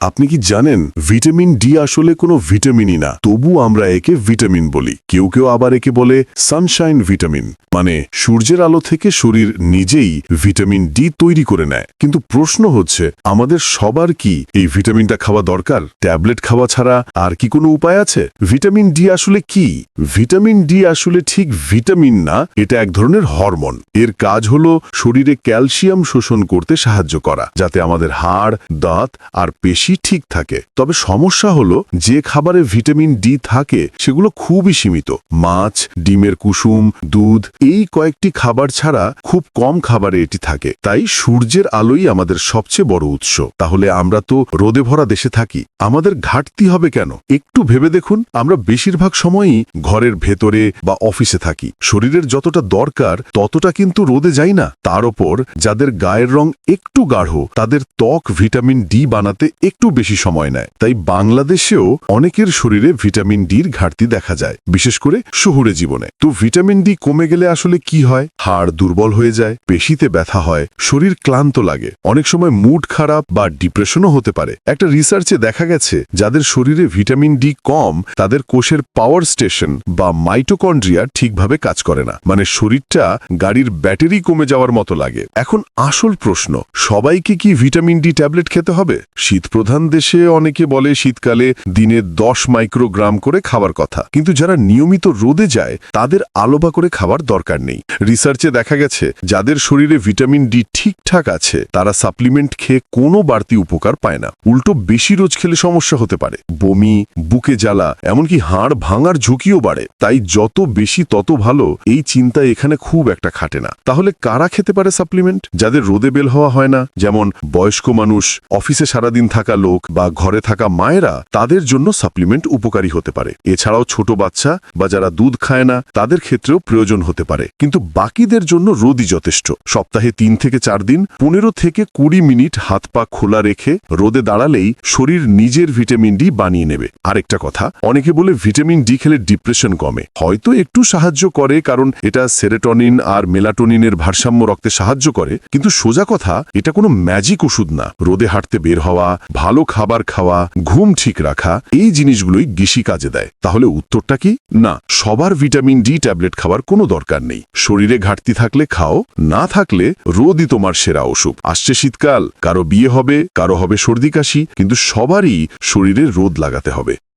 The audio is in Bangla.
আপনি কি জানেন, ভিটামিন ডি আসলে কোনো ভিটামিনই না। তবু আমরা একে ভিটামিন বলি। কেউ কেউ আবার একে বলে সানশাইন ভিটামিন। মানে সূর্যের আলো থেকে শরীর নিজেই ভিটামিন ডি তৈরি করে নেয়। কিন্তু প্রশ্ন হচ্ছে, আমাদের সবার কি এই ভিটামিনটা খাওয়া দরকার? ট্যাবলেট খাওয়া ছাড়া আর কি কোনো উপায় আছে? ভিটামিন ডি আসলে কি? ভিটামিন ডি আসলে ঠিক ভিটামিন না, এটা এক ধরনের হরমোন। এর কাজ হলো শরীরে ক্যালসিয়াম শোষণ করতে সাহায্য করা, যাতে আমাদের হাড়, দাঁত আর পেশি ঠিক থাকে। তবে সমস্যা হলো, যে খাবারে ভিটামিন ডি থাকে, সেগুলো খুবই সীমিত। মাছ, ডিমের কুসুম, দুধ, এই কয়েকটি খাবার ছাড়া খুব কম খাবারে এটি থাকে। তাই সূর্যের আলোই আমাদের সবচেয়ে বড় উৎস। তাহলে আমরা তো রোদে ভরা দেশে থাকি। আমাদের ঘাটতি হবে কেন? একটু ভেবে দেখুন। আমরা বেশিরভাগ সময়ই ঘরের ভেতরে বা অফিসে থাকি। শরীরের যতটা দরকার, ততটা কিন্তু রোদে যাই না। তার ওপর, যাদের গায়ের রং একটু গাঢ়, তাদের ত্বক ভিটামিন ডি বানাতে একটু বেশি সময় নেয়। তাই বাংলাদেশেও অনেকের শরীরে ভিটামিন ডির ঘাটতি দেখা যায়, বিশেষ করে শহুরে জীবনে। তো ভিটামিন ডি কমে গেলে আসলে কি হয়? হাড় দুর্বল হয়ে যায়, পেশিতে ব্যথা হয়, শরীর ক্লান্ত লাগে। অনেক সময় মুড খারাপ বা ডিপ্রেশনও হতে পারে। একটা রিসার্চে দেখা গেছে, যাদের শরীরে ভিটামিন ডি কম, তাদের কোষের পাওয়ার স্টেশন বা মাইটোকন্ড্রিয়া ঠিকভাবে কাজ করে না। মানে শরীরটা গাড়ির ব্যাটারি কমে যাওয়ার মতো লাগে। এখন আসল প্রশ্ন, সবাইকে কি ভিটামিন ডি ট্যাবলেট খেতে হবে? শীতপ্রধান দেশে অনেকে বলে শীতকালে দিনে দশ মাইক্রোগ্রাম করে খাবার কথা। কিন্তু যারা নিয়মিত রোদে যায়, তাদের আলোবা করে খাবার দরকার নেই। রিসার্চে দেখা গেছে, যাদের শরীরে ভিটামিন ডি ঠিকঠাক আছে, তারা সাপ্লিমেন্ট খেয়ে কোনো বাড়তি উপকার পায় না। উল্টো বেশি রোজ খেলে সমস্যা হতে পারে। বমি, বুকে জ্বালা, এমনকি হাড় ভাঙার ঝুঁকিও বাড়ে। তাই যত বেশি তত ভালো, এই চিন্তা এখানে খুব একটা খাটে না। তাহলে কারা খেতে পারে সাপ্লিমেন্ট? যাদের রোদে বেল হওয়া হয় না, যেমন বয়স্ক মানুষ, অফিসে সারাদিন থাকা লোক বা ঘরে থাকা মায়েরা তাদের জন্য সাপ্লিমেন্ট উপকারী হতে পারে। এছাড়াও ছোট বাচ্চা বা যারা দুধ খায় না, তাদের ক্ষেত্রেও প্রয়োজন হতে পারে। কিন্তু বাকিদের জন্য রোদই যথেষ্ট। সপ্তাহে তিন থেকে চার দিন, পনেরো থেকে কুড়ি মিনিট হাত পা খোলা রেখে রোদে দাঁড়ালেই শরীর নিজের ভিটামিন ডি বানিয়ে নেবে। আরেকটা কথা, অনেকে বলে ভিটামিন ডি খেলে ডিপ্রেশন কমে। হয়তো একটু সাহায্য করে, কারণ এটা সেরেটনিন আর মেলাটোনিনের ভারসাম্য রক্তে সাহায্য করে। কিন্তু সোজা কথা, এটা কোনো ম্যাজিক ওষুধ না। রোদে হাঁটতে বের হওয়া ভালো খাবার খাওয়া, ঘুম ঠিক রাখা, এই জিনিসগুলোই গিসি কাজে দেয়। তাহলে উত্তরটা কি? না, সবার ভিটামিন ডি ট্যাবলেট খাওয়ার কোনো দরকার নেই। শরীরে ঘাটতি থাকলে খাও, না থাকলে রোদই তোমার সেরা ওষুধ। আসছে শীতকাল, কারও বিয়ে হবে, কারও হবে সর্দি কাশি, কিন্তু সবারই শরীরে রোদ লাগাতে হবে।